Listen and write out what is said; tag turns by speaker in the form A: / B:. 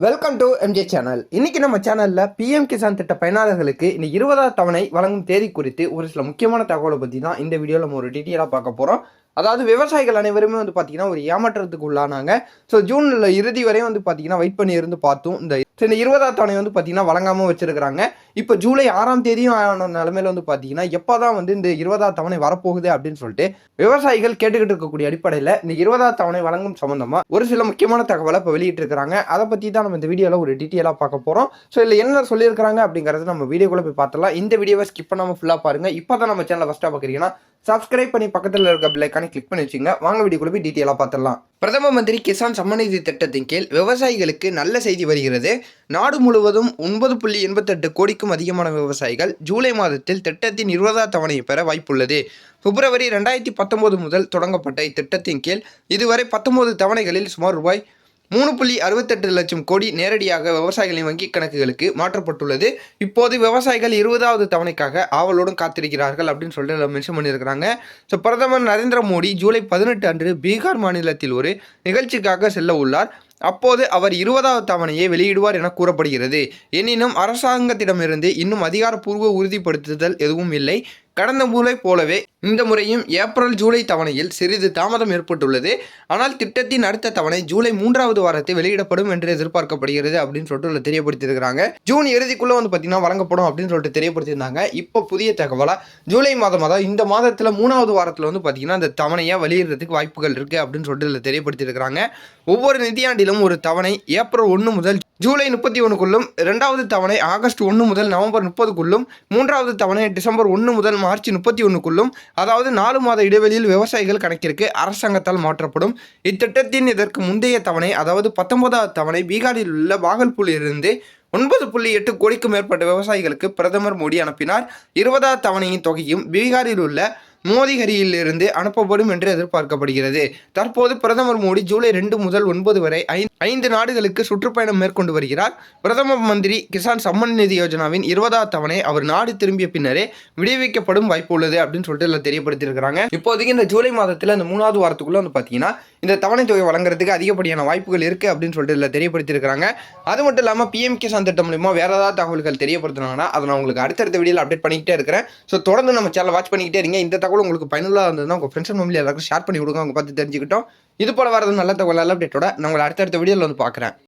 A: Welcome to MJ channel இன்னைக்கு நம்ம சேனல்ல பிஎம் கிசான் திட்ட பயனாளர்களுக்கு இந்த இருபதாவது தவணை வழங்கும் தேதி குறித்து ஒரு சில முக்கியமான தகவலை பற்றி தான் இந்த வீடியோவில் நம்ம ஒரு டீட்டெயிலாக பார்க்க போகிறோம் அதாவது விவசாயிகள் அனைவருமே வந்து பார்த்தீங்கன்னா ஒரு ஏமாற்றத்துக்கு உள்ளானாங்க. ஸோ ஜூனில் இறுதி வரையும் வந்து பார்த்தீங்கன்னா வெயிட் பண்ணி இருந்து பார்த்தோம். இந்த so இந்த இருபதாம் தவணை வந்து பார்த்தீங்கன்னா வழங்காமல் வச்சிருக்கிறாங்க. இப்போ ஜூலை ஆறாம் தேதியும் ஆன நிலமையில வந்து பார்த்தீங்கன்னா எப்போ தான் வந்து இந்த இருபதாம் தவணை வரப்போகுது அப்படின்னு சொல்லிட்டு விவசாயிகள் கேட்டுக்கிட்டு இருக்கக்கூடிய அடிப்படையில் இந்த இருபதாம் தவணை வழங்கும் சம்மந்தமாக ஒரு சில முக்கியமான தகவலை இப்போ வெளியிட்டிருக்கிறாங்க. அதை பற்றி தான் நம்ம இந்த வீடியோவில் ஒரு டீட்டெயிலாக பார்க்க போகிறோம் ஸோ இதில் என்ன சொல்லியிருக்கிறாங்க அப்படிங்கிறது நம்ம வீடியோக்குள்ளே போய் பார்த்தலாம் இந்த வீடியோவை ஸ்கிப் பண்ணாமல் ஃபுல்லாக பாருங்க. இப்போ தான் நம்ம சேனலை ஃபஸ்ட்டாக பார்க்குறீங்கன்னா சப்ஸ்கிரைப் பண்ணி பக்கத்தில் இருக்க பிள்ளைக்கானே கிளிக் பண்ணி வச்சுங்க. வாங்க வீடியோக்குள்ள போய் டீட்டெயிலாக பார்த்துடலாம். பிரதம மந்திரி கிசான் சம்மநிதி திட்டத்தின் கீழ் விவசாயிகளுக்கு நல்ல செய்தி வருகிறது. நாடு முழுவதும் ஒன்பது புள்ளி எண்பத்தெட்டு கோடிக்கும் அதிகமான விவசாயிகள் ஜூலை மாதத்தில் திட்டத்தின் இருபதாம் தவணையை பெற வாய்ப்புள்ளது. பிப்ரவரி ரெண்டாயிரத்தி பத்தொன்பது முதல் தொடங்கப்பட்ட இத்திட்டத்தின் கீழ் இதுவரை பத்தொன்பது தவணைகளில் சுமார் ரூபாய் மூணு புள்ளி அறுபத்தெட்டு லட்சம் கோடி நேரடியாக விவசாயிகளின் வங்கிக் கணக்குகளுக்கு மாற்றப்பட்டுள்ளது. இப்போது விவசாயிகள் இருபதாவது தவணைக்காக ஆவலோடும் காத்திருக்கிறார்கள் அப்படின்னு சொல்லிட்டு மென்ஷன் பண்ணியிருக்கிறாங்க. ஸோ பிரதமர் நரேந்திர மோடி ஜூலை பதினெட்டு அன்று பீகார் மாநிலத்தில் ஒரு நிகழ்ச்சிக்காக செல்ல உள்ளார். அப்போது அவர் இருபதாவது தவணையை வெளியிடுவார் என கூறப்படுகிறது. எனினும் அரசாங்கத்திடமிருந்து இன்னும் அதிகாரப்பூர்வ உறுதிப்படுத்துதல் எதுவும் இல்லை. கடந்த முறை போலவே இந்த முறையும் ஏப்ரல் ஜூலை தவணையில் சிறிது தாமதம் ஏற்பட்டுள்ளது. ஆனால் திட்டத்தின் அடுத்த தவணை ஜூலை மூன்றாவது வாரத்தில் வெளியிடப்படும் என்று எதிர்பார்க்கப்படுகிறது அப்படின்னு சொல்லிட்டு இதுல தெரியப்படுத்தியிருக்கிறாங்க. ஜூன் இறுதிக்குள்ள வந்து பார்த்தீங்கன்னா வழங்கப்படும் அப்படின்னு சொல்லிட்டு தெரியப்படுத்தியிருந்தாங்க. இப்போ புதிய தகவலா? ஜூலை மாதம் அதாவது இந்த மாதத்தில் மூணாவது வாரத்தில் வந்து பார்த்தீங்கன்னா அந்த தவணையை வெளியிடுறதுக்கு வாய்ப்புகள் இருக்கு அப்படின்னு சொல்லிட்டு தெரியப்படுத்தியிருக்கிறாங்க. ஒவ்வொரு நிதியாண்டிலும் ஒரு தவணை ஏப்ரல் ஒன்று முதல் ஜூலை முப்பத்தி ஒன்றுக்குள்ளும் இரண்டாவது தவணை ஆகஸ்ட் ஒன்று முதல் நவம்பர் முப்பதுக்குள்ளும் மூன்றாவது தவணை டிசம்பர் ஒன்று முதல் மார்ச் முப்பத்தி ஒன்றுக்குள்ளும் அதாவது நாலு மாத இடைவெளியில் விவசாயிகள் கணக்கிற்கு அரசாங்கத்தால் மாற்றப்படும். இத்திட்டத்தின் இதற்கு முந்தைய தவணை அதாவது பத்தொன்பதாவது தவணை பீகாரில் உள்ள பாகல்பூரிலிருந்து ஒன்பது புள்ளி எட்டு கோடிக்கும் மேற்பட்ட விவசாயிகளுக்கு பிரதமர் மோடி அனுப்பினார். இருபதாவது தவணையின் தொகையும் பீகாரில் உள்ள மோதிகரியிலிருந்து அனுப்பப்படும் என்று எதிர்பார்க்கப்படுகிறது. தற்போது பிரதமர் மோடி ஜூலை ரெண்டு முதல் ஒன்பது வரை ஐந்து நாடுகளுக்கு சுற்றுப்பயணம் மேற்கொண்டு வருகிறார். பிரதம மந்திரி கிசான் சம்மன் நிதி யோஜனாவின் இருபதாவது தவணை அவர் நாடு திரும்பிய பின்னரே விடுவிக்கப்படும் வாய்ப்பு உள்ளது அப்படின்னு சொல்லிட்டு இதில் தெரியப்படுத்தியிருக்கிறாங்க. இப்போதைக்கு இந்த ஜூலை மாதத்தில் அந்த மூணாவது வாரத்துக்குள்ள வந்து பார்த்தீங்கன்னா இந்த தவணை தொகை வழங்குறதுக்கு அதிகப்படியான வாய்ப்புகள் இருக்கு அப்படின்னு சொல்லிட்டு இதில் தெரியப்படுத்தியிருக்கிறாங்க. அது மட்டும் இல்லாமல் பிஎம் கிசான் திட்டம் மூலியமா வேற ஏதாவது தகவல்கள் தெரியப்படுத்தினாங்கன்னா அதை நான் உங்களுக்கு அடுத்தடுத்த வீடியோவில் அப்டேட் பண்ணிக்கிட்டே இருக்கிறேன். ஸோ தொடர்ந்து நம்ம சேனல் வாட்ச் பண்ணிக்கிட்டே இருங்க. இந்த தகவல் உங்களுக்கு பயனுள்ளதாக இருந்ததுன்னா உங்கள் ஃப்ரெண்ட்ஸ் அண்ட் ஃபேமிலி எல்லாருக்கும் ஷேர் பண்ணி கொடுங்க. அவங்க பார்த்து தெரிஞ்சுக்கிட்டோம். இது போல வரது நல்ல தகவல் நல்ல அப்டேட்டோட நான் உங்களை அடுத்தடுத்த வீடியோவில் வந்து பார்க்குறேன்.